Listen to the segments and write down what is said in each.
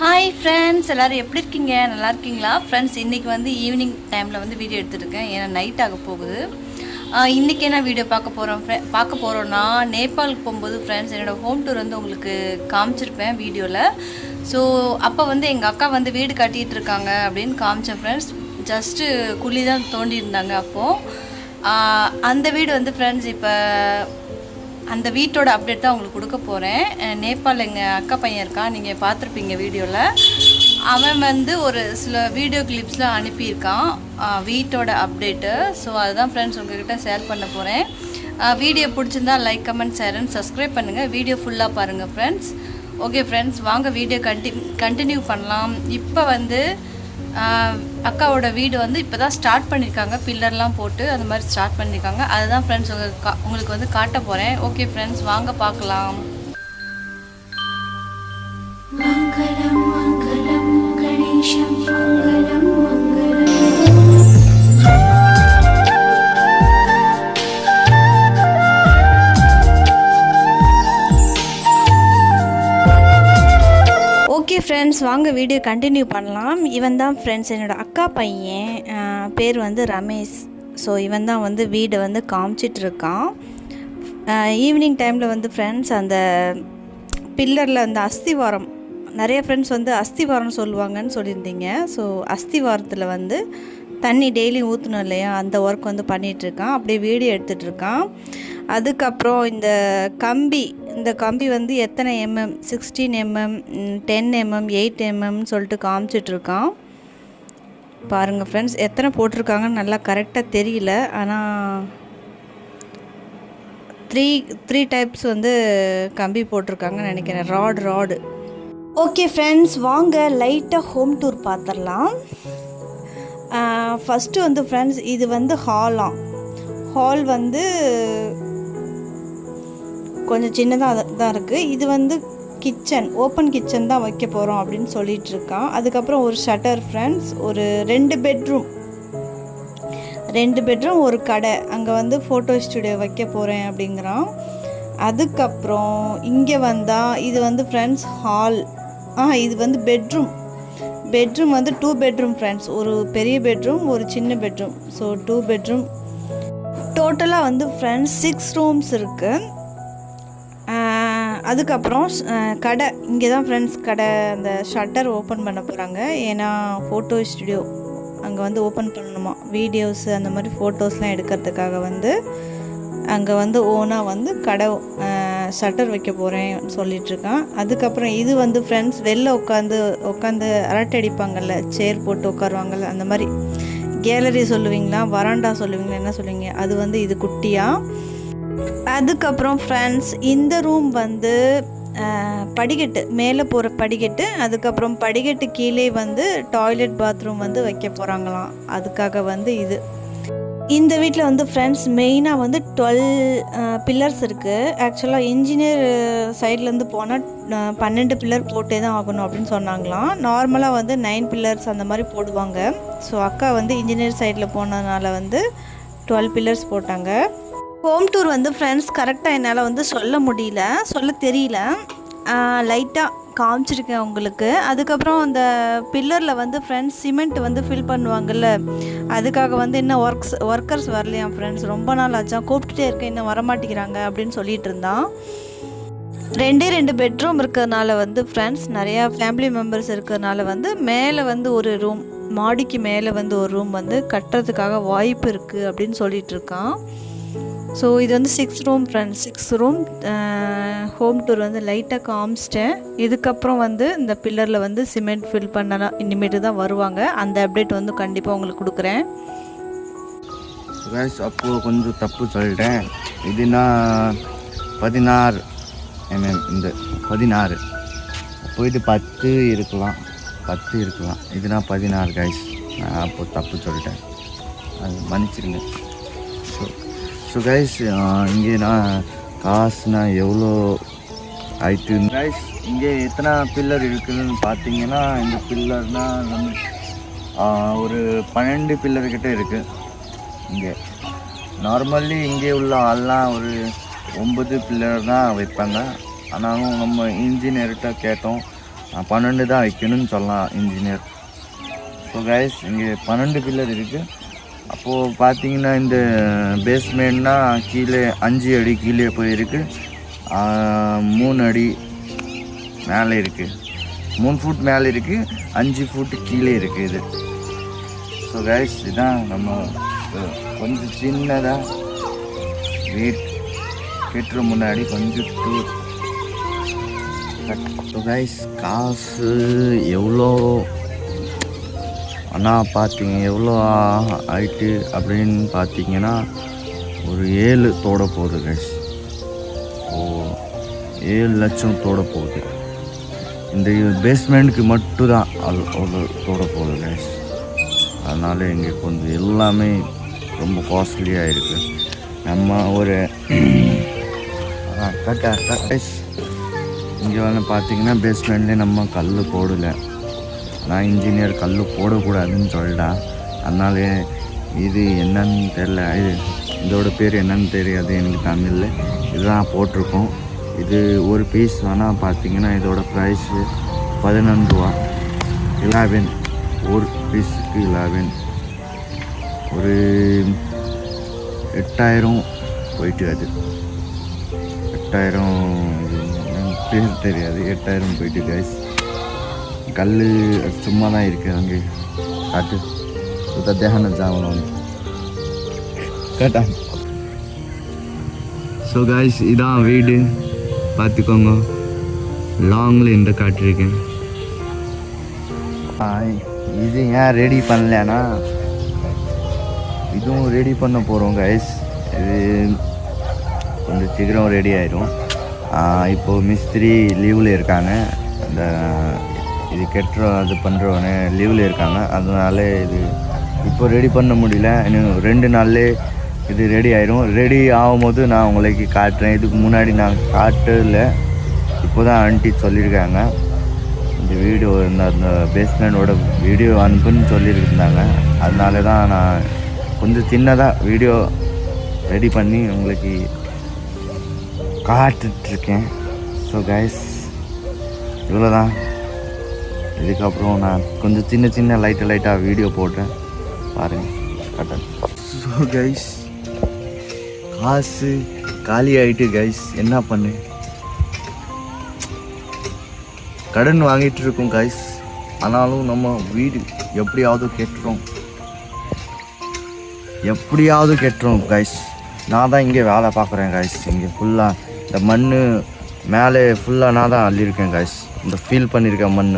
Hi friends எல்லோரும் எப்படி இருக்கீங்க? நல்லா இருக்கீங்களா? ஃப்ரெண்ட்ஸ் இன்றைக்கி வந்து ஈவினிங் டைமில் வந்து வீடியோ எடுத்துருக்கேன் ஏன்னா நைட் ஆக போகுது. இன்றைக்கி என்ன வீடியோ பார்க்க போகிறோம் பார்க்க போகிறோன்னா நேபாளுக்கு போகும்போது ஃப்ரெண்ட்ஸ் என்னோடய ஹோம் டூர் வந்து உங்களுக்கு காமிச்சிருப்பேன் வீடியோவில் ஸோ அப்போ வந்து எங்கள் அக்கா வந்து வீடு கட்டிகிட்டு இருக்காங்க அப்படின்னு காமிச்சேன் ஃப்ரெண்ட்ஸ் ஜஸ்ட்டு குழி தான் தோண்டியிருந்தாங்க அப்போது அந்த வீடு வந்து ஃப்ரெண்ட்ஸ் இப்போ அந்த வீட்டோட அப்டேட் தான் உங்களுக்கு கொடுக்க போகிறேன் நேபாள் எங்கள் அக்கா பையன் இருக்கான் நீங்கள் பார்த்துருப்பீங்க வீடியோவில் அவன் வந்து ஒரு சில வீடியோ கிளிப்ஸ்லாம் அனுப்பியிருக்கான். வீட்டோட அப்டேட்டு ஸோ அதுதான் ஃப்ரெண்ட்ஸ் உங்ககிட்ட ஷேர் பண்ண போகிறேன் வீடியோ பிடிச்சிருந்தா like comment share and subscribe பண்ணுங்கள் வீடியோ ஃபுல்லாக பாருங்கள் ஃப்ரெண்ட்ஸ் ஓகே ஃப்ரெண்ட்ஸ் வாங்க வீடியோ கண்டி கண்டினியூ பண்ணலாம். இப்போ வந்து அக்காவோட வீடு வந்து இப்போ தான் ஸ்டார்ட் பண்ணியிருக்காங்க பில்லர்லாம் போட்டு அந்த மாதிரி ஸ்டார்ட் பண்ணியிருக்காங்க அதுதான் ஃப்ரெண்ட்ஸ் உங்களுக்கு கா உங்களுக்கு வந்து காட்ட போகிறேன் ஓகே ஃப்ரெண்ட்ஸ் வாங்க பார்க்கலாம். மங்களம் ஃப்ரெண்ட்ஸ் வாங்க வீடியோ கண்டினியூ பண்ணலாம். இவன் தான் ஃப்ரெண்ட்ஸ் என்னோட அக்கா பையன் பேர் வந்து ரமேஷ். ஸோ இவன் தான் வந்து வீடை வந்து காமிச்சிட்ருக்கான். ஈவினிங் டைமில் வந்து ஃப்ரெண்ட்ஸ் அந்த பில்லரில் அந்த அஸ்திவாரம் நிறைய ஃப்ரெண்ட்ஸ் வந்து அஸ்திவாரம் சொல்லுவாங்கன்னு சொல்லியிருந்தீங்க. ஸோ அஸ்திவாரத்தில் வந்து தண்ணி டெய்லி ஊற்றணும் இல்லையா? அந்த ஒர்க் வந்து பண்ணிகிட்ருக்கான் அப்படியே வீடியோ எடுத்துகிட்டு இருக்கான் அதுக்கப்புறம் இந்த கம்பி இந்த கம்பி வந்து எத்தனை MM sixteen MM ten MM eight எம்எம்னு சொல்லிட்டு காமிச்சிட்ருக்கான். பாருங்கள் ஃப்ரெண்ட்ஸ் எத்தனை போட்டிருக்காங்கன்னு நல்லா கரெக்டாக தெரியல. ஆனால் த்ரீ த்ரீ டைப்ஸ் வந்து கம்பி போட்டிருக்காங்கன்னு நினைக்கிறேன். ராடு ராடு ஓகே ஃப்ரெண்ட்ஸ் வாங்க லைட்டாக ஹோம் டூர் பார்த்துடலாம் ஃபஸ்ட்டு வந்து ஃப்ரெண்ட்ஸ் இது வந்து ஹாலாம் ஹால் வந்து கொஞ்சம் சின்னதாக தான் இருக்குது இது வந்து கிச்சன் ஓப்பன் கிச்சன் தான் வைக்க போகிறோம் அப்படின்னு சொல்லிட்டு இருக்கான். அதுக்கப்புறம் ஒரு ஷட்டர் ஃப்ரெண்ட்ஸ் ஒரு ரெண்டு பெட்ரூம். ரெண்டு பெட்ரூம் ஒரு கடை. அங்கே வந்து ஃபோட்டோ ஸ்டுடியோ வைக்க போகிறேன் அப்படிங்கிறான். அதுக்கப்புறம் இங்கே வந்தால் இது வந்து ஃப்ரெண்ட்ஸ் ஹால் ஆ இது வந்து பெட்ரூம் பெட்ரூம் வந்து டூ பெட்ரூம் ஃப்ரெண்ட்ஸ் ஒரு பெரிய பெட்ரூம் ஒரு சின்ன பெட்ரூம் ஸோ டூ பெட்ரூம் டோட்டலாக வந்து ஃப்ரெண்ட்ஸ் சிக்ஸ் ரூம்ஸ் இருக்குது அதுக்கப்புறம் கடை. இங்கே தான் ஃப்ரெண்ட்ஸ் கடை அந்த ஷட்டர் ஓப்பன் பண்ண போகிறாங்க ஏன்னா ஃபோட்டோ ஸ்டுடியோ அங்கே வந்து ஓப்பன் பண்ணணுமா? வீடியோஸ் அந்த மாதிரி ஃபோட்டோஸ்லாம் எடுக்கிறதுக்காக வந்து அங்கே வந்து ஓனாக வந்து கடை ஷட்டர் வைக்க போகிறேன் சொல்லிகிட்ருக்கான் அதுக்கப்புறம் இது வந்து ஃப்ரெண்ட்ஸ் வெளில உட்காந்து உட்காந்து அரட்டை அடிப்பாங்கல்ல சேர் போட்டு உட்காருவாங்கள்ல அந்த மாதிரி. கேலரி சொல்லுவீங்களா? வராண்டா சொல்லுவீங்களா? என்ன சொல்லுவீங்க? அது வந்து இது குட்டியாக அதுக்கப்புறம் ஃப்ரெண்ட்ஸ் இந்த ரூம் வந்து படிக்கட்டு மேலே போகிற படிக்கட்டு அதுக்கப்புறம் படிக்கட்டு கீழே வந்து டாய்லெட் பாத்ரூம் வந்து வைக்க போகிறாங்களாம் அதுக்காக வந்து இது. இந்த வீட்டில் வந்து ஃப்ரெண்ட்ஸ் மெயினாக வந்து டுவெல் பில்லர்ஸ் இருக்குது ஆக்சுவலாக இன்ஜினியர் சைட்லேருந்து போனால் பன்னெண்டு பில்லர் போட்டே தான் ஆகணும் அப்படின்னு சொன்னாங்களாம். நார்மலாக வந்து நைன் பில்லர்ஸ் அந்த மாதிரி போடுவாங்க. ஸோ அக்கா வந்து இன்ஜினியர் சைடில் போனதுனால வந்து டுவெல் பில்லர்ஸ் போட்டாங்க. ஹோம் டூர் வந்து ஃப்ரெண்ட்ஸ் கரெக்டாக என்னால் வந்து சொல்ல முடியல. சொல்ல தெரியல. லைட்டாக காமிச்சிருக்கேன் உங்களுக்கு. அதுக்கப்புறம் அந்த பில்லரில் வந்து ஃப்ரெண்ட்ஸ் சிமெண்ட் வந்து ஃபில் பண்ணுவாங்கல்ல. அதுக்காக வந்து இன்னும் ஒர்க்ஸ் ஒர்க்கர்ஸ் வரலையாம் ஃப்ரெண்ட்ஸ் ரொம்ப நாள் ஆச்சா? கூப்பிட்டுட்டே இருக்கேன் இன்னும் வரமாட்டேங்கிறாங்க அப்படின்னு சொல்லிட்டு இருந்தான். ரெண்டே ரெண்டு பெட்ரூம் இருக்கிறதுனால வந்து ஃப்ரெண்ட்ஸ் நிறையா ஃபேமிலி மெம்பர்ஸ் இருக்கிறதுனால வந்து மேலே வந்து ஒரு ரூம் மாடிக்கு மேலே வந்து ஒரு ரூம் வந்து கட்டுறதுக்காக வாய்ப்பு இருக்குது அப்படின்னு சொல்லிட்டு இருக்கான். ஸோ இது வந்து six room friends six room home tour வந்து லைட்டாக காமிச்சிட்டேன். இதுக்கப்புறம் வந்து இந்த பில்லரில் வந்து சிமெண்ட் ஃபில் பண்ணலாம் இனிமேட்டு தான் வருவாங்க. அந்த அப்டேட் வந்து கண்டிப்பாக உங்களுக்கு கொடுக்குறேன். கைஸ் அப்போ கொஞ்சம் தப்பு சொல்லிட்டேன். இதுனா பதினாறு எம்எம் இந்த பதினாறு. அப்போ இது பத்து இருக்கலாம். பத்து இருக்கலாம். இதுனா பதினாறு கைஸ் நான் அப்போது தப்பு சொல்லிட்டேன். அது மன்னிச்சிருங்க. ஸோ கைஸ் uh, இங்கே நான் காசுனா எவ்வளோ ஆயிட்டு? கைஸ் இங்கே எத்தனை பில்லர் இருக்குதுன்னு பார்த்தீங்கன்னா இந்த பில்லர்னா நம்ம ஒரு பன்னெண்டு பில்லர்கிட்ட இருக்குது இங்கே. நார்மல்லி இங்கே உள்ள ஆள்லாம் ஒரு ஒன்பது பில்லர் தான் வைப்பாங்க. ஆனாலும் நம்ம இன்ஜினியர்கிட்ட கேட்டோம். பன்னெண்டு தான் வைக்கணும்னு சொல்லலாம் இன்ஜினியர் ஸோ கைஸ் இங்கே பன்னெண்டு பில்லர் இருக்குது அப்போது பார்த்தீங்கன்னா இந்த பேஸ்மெண்ட்னா கீழே அஞ்சு அடி கீழே போயிருக்கு. மூணு அடி மேலே இருக்குது மூணு ஃபுட் மேலே இருக்குது அஞ்சு ஃபுட்டு கீழே இருக்குது இது. ஸோ கைஸ் இதுதான் நம்ம கொஞ்சம் சின்னதாக வீட் கெட்டுற முன்னாடி கொஞ்சம் டூர் ஸோ கைஸ் காசு எவ்வளோ ஆனால் பார்த்தீங்க எவ்வளோ ஆ- ஆயிட்டு அப்படின்னு பார்த்தீங்கன்னா ஒரு ஏழு தோட போகுது கைஸ் ஓ ஏழு லட்சம் தோட போகுது. இந்த பேஸ்மெண்ட்டுக்கு மட்டும் தான் அவ்வளோ தோட போகுது கைஸ் அதனால் இங்கே கொஞ்சம் எல்லாமே ரொம்ப காஸ்ட்லியாக இருக்குது நம்ம ஒரு கட்ட கைஸ் இங்கே வந்து பார்த்தீங்கன்னா பேஸ்மெண்ட்லேயே நம்ம கல் போடலை. நான் இன்ஜினியர் கல் போடக்கூடாதுன்னு சொல்லிட்டா. அதனால இது என்னன்னு தெரில இது இதோட பேர் என்னன்னு தெரியாது எனக்கு தமிழில். இதுதான் போட்டிருக்கோம். இது ஒரு பீஸ் வேணால் பார்த்தீங்கன்னா இதோட ப்ரைஸு பதினொன்று ரூபா. லெவன் ஒரு பீஸுக்கு லெவன் ஒரு எட்டாயிரம் போயிட்டு அது. எட்டாயிரம் பேர் தெரியாது. எட்டாயிரம் போயிட்டு கைஸ் கல் சும்மா தான் இருக்குது அங்கே காட்டு. சுத்த தேகன ஜாவணும் கேட்டா ஸோ கைஸ் இதான் வீடு. பார்த்துக்கோங்க. லாங்கில் இந்த காட்டிருக்கேன் இது ஏன் ரெடி பண்ணலன்னா இதுவும் ரெடி பண்ண போகிறோம் கைஸ் இது கொஞ்சம் சீக்கிரம் ரெடி ஆயிரும். இப்போது மிஸ்திரி லீவில் இருக்காங்க. அந்த இது கெட்டுற அது பண்ணுறவனே லீவில் இருக்காங்க. அதனால இது இப்போ ரெடி பண்ண முடியல. இன்னும் ரெண்டு நாள்லே இது ரெடி ஆயிரும். ரெடி ஆகும்போது நான் உங்களுக்கு காட்டுறேன். இதுக்கு முன்னாடி நான் காட்டல. இப்போ தான் ஆண்டி சொல்லியிருக்காங்க. இந்த வீடியோ இந்த அந்த பேஸ்மெண்டோட வீடியோ அனுப்புன்னு சொல்லியிருந்தாங்க. அதனால தான் நான் கொஞ்சம் சின்னதாக வீடியோ ரெடி பண்ணி உங்களுக்கு காட்டுட்ருக்கேன் ஸோ கைஸ் இவ்வளோ தான் இதுக்கப்புறம் நான் கொஞ்சம் சின்ன சின்ன லைட்டு லைட்டாக வீடியோ போட்டேன் பாருங்கள் கட்டன். ஸோ கைஸ் காசு காலி ஆகிட்டு கைஸ் என்ன பண்ணு? கடன் வாங்கிட்டு இருக்கோம் கைஸ் ஆனாலும் நம்ம வீடு எப்படியாவது கெட்டுறோம். எப்படியாவது கெட்டுறோம் கைஸ் நான் தான் இங்கே வேலை பார்க்குறேன் கைஸ் இங்கே ஃபுல்லாக இந்த மண் மேலே ஃபுல்லாக நான் தான் அள்ளியிருக்கேன் கைஸ் இந்த ஃபீல் பண்ணியிருக்கேன் மண்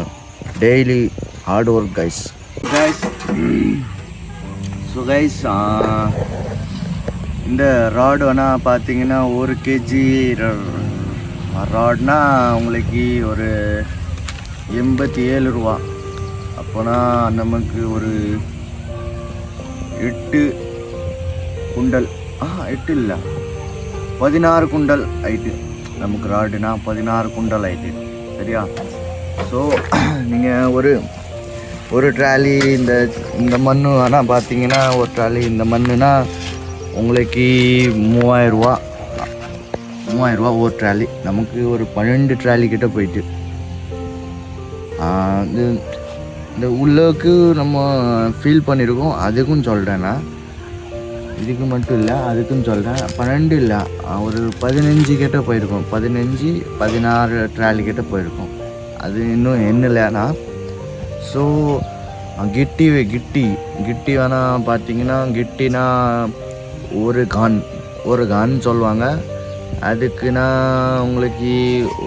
daily hard work guys guys so guys இந்த ராடு வேணால் பார்த்தீங்கன்னா ஒரு கேஜி ராட்னா உங்களுக்கு ஒரு எண்பத்தி ஏழு ரூபா. அப்போனா நமக்கு ஒரு எட்டு குண்டல். ஆ எட்டு இல்லை. பதினாறு குண்டல் ஆயிட்டு. நமக்கு ராடுனா பதினாறு குண்டல் ஆயிட்டு. சரியா? ஸோ நீங்கள் ஒரு ஒரு ட்ராலி இந்த இந்த மண் ஆனால் பார்த்தீங்கன்னா ஒரு ட்ராலி இந்த மண்ணுனா உங்களுக்கு மூவாயிரரூவா மூவாயிரரூவா ஒரு ட்ராலி நமக்கு ஒரு பன்னெண்டு ட்ராலி கிட்ட போயிட்டு. இது இந்த உள்ளுக்கு நம்ம ஃபீல் பண்ணியிருக்கோம் அதுக்கும் சொல்கிறேன்னா இதுக்கு மட்டும் இல்லை அதுக்கும் சொல்கிறேன் பன்னெண்டு இல்லை ஒரு பதினஞ்சு கிட்ட போயிருக்கோம். பதினஞ்சு பதினாறு ட்ராலி கிட்ட போயிருக்கோம். அது இன்னும் என்னலைன்னா ஸோ கிட்டி கிட்டி. கிட்டி வேணால் பார்த்தீங்கன்னா கிட்டினா ஒரு கான். ஒரு கான் சொல்லுவாங்க. அதுக்குன்னா உங்களுக்கு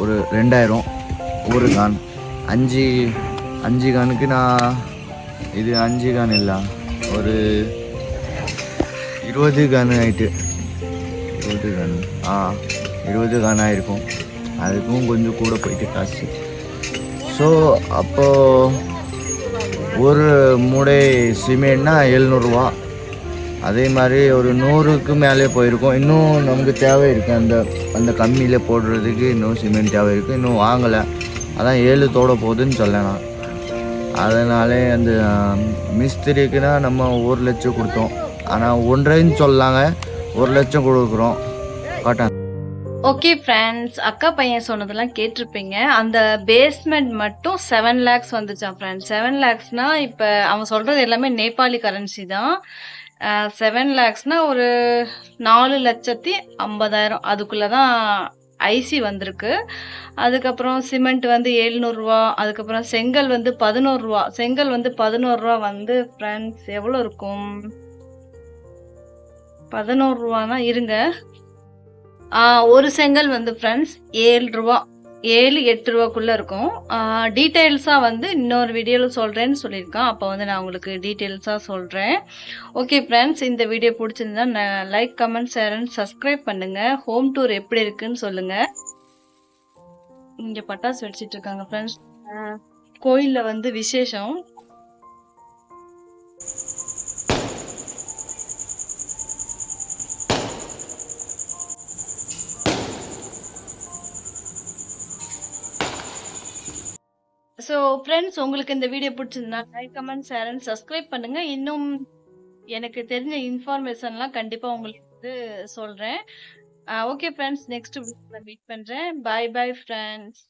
ஒரு ரெண்டாயிரம். ஒரு கான். அஞ்சு அஞ்சு கானுக்கு நான் இது அஞ்சு கான் இல்லை. ஒரு இருபது கான் ஆயிட்டு. இருபது கான். ஆ இருபது கான் ஆகிருக்கும் அதுக்கும் கொஞ்சம் கூட போயிட்டு காசு. ஸோ அப்போது ஒரு மூடை சிமெண்ட்னா எழுநூறுவா. அதே மாதிரி ஒரு நூறுக்கு மேலே போயிருக்கோம். இன்னும் நமக்கு தேவை இருக்குது அந்த அந்த கம்மியில் போடுறதுக்கு இன்னும் சிமெண்ட் தேவை இருக்குது இன்னும் வாங்கலை. அதான் ஏழு தோட போகுதுன்னு சொல்லலாம் அதனாலே அந்த மிஸ்திரிக்குன்னா நம்ம ஒரு லட்சம் கொடுத்தோம். ஆனால் ஒன்றைன்னு சொல்லாங்க. ஒரு லட்சம் கொடுக்குறோம். ஓகே ஃப்ரெண்ட்ஸ் அக்கா பையன் சொன்னதெல்லாம் கேட்டிருப்பீங்க. அந்த பேஸ்மெண்ட் மட்டும் செவன் லேக்ஸ் வந்துச்சான் ஃப்ரெண்ட்ஸ் செவன் லேக்ஸ்னா இப்போ அவன் சொல்றது எல்லாமே நேபாளி கரன்சி தான். செவன் லேக்ஸ்னா ஒரு நாலு லட்சத்தி ஐம்பதாயிரம். அதுக்குள்ளே தான் ஐசி வந்திருக்கு. அதுக்கப்புறம் சிமெண்ட் வந்து எழுநூறுவா. அதுக்கப்புறம் செங்கல் வந்து பதினோருவா. செங்கல் வந்து பதினோருவா வந்து ஃப்ரெண்ட்ஸ் எவ்வளோ இருக்கும்? பதினோருவானா? இருங்க. ஒரு செங்கல் வந்து ஃப்ரெண்ட்ஸ் ஏழு ரூபா ஏழு எட்டு ரூபாக்குள்ள இருக்கும். டீட்டெயில்ஸாக வந்து இன்னொரு வீடியோவில் சொல்கிறேன்னு சொல்லியிருக்கான். அப்போ வந்து நான் உங்களுக்கு டீட்டெயில்ஸாக சொல்கிறேன் ஓகே ஃப்ரெண்ட்ஸ் இந்த வீடியோ பிடிச்சிருந்தா like comment share and subscribe பண்ணுங்கள் ஹோம் டூர் எப்படி இருக்குன்னு சொல்லுங்கள் இங்கே பட்டாசு வெடிச்சிட்டு இருக்காங்க ஃப்ரெண்ட்ஸ் கோயிலில் வந்து விசேஷம். ஸோ ஃப்ரெண்ட்ஸ் உங்களுக்கு இந்த வீடியோ பிடிச்சிருந்தா like comment share and subscribe பண்ணுங்க. இன்னும் எனக்கு தெரிஞ்ச இன்ஃபர்மேஷன்லாம் கண்டிப்பாக உங்களுக்கு வந்து சொல்கிறேன் ஓகே ஃப்ரெண்ட்ஸ் நெக்ஸ்ட் மீட் பண்ணுறேன் பாய் பாய் ஃப்ரெண்ட்ஸ்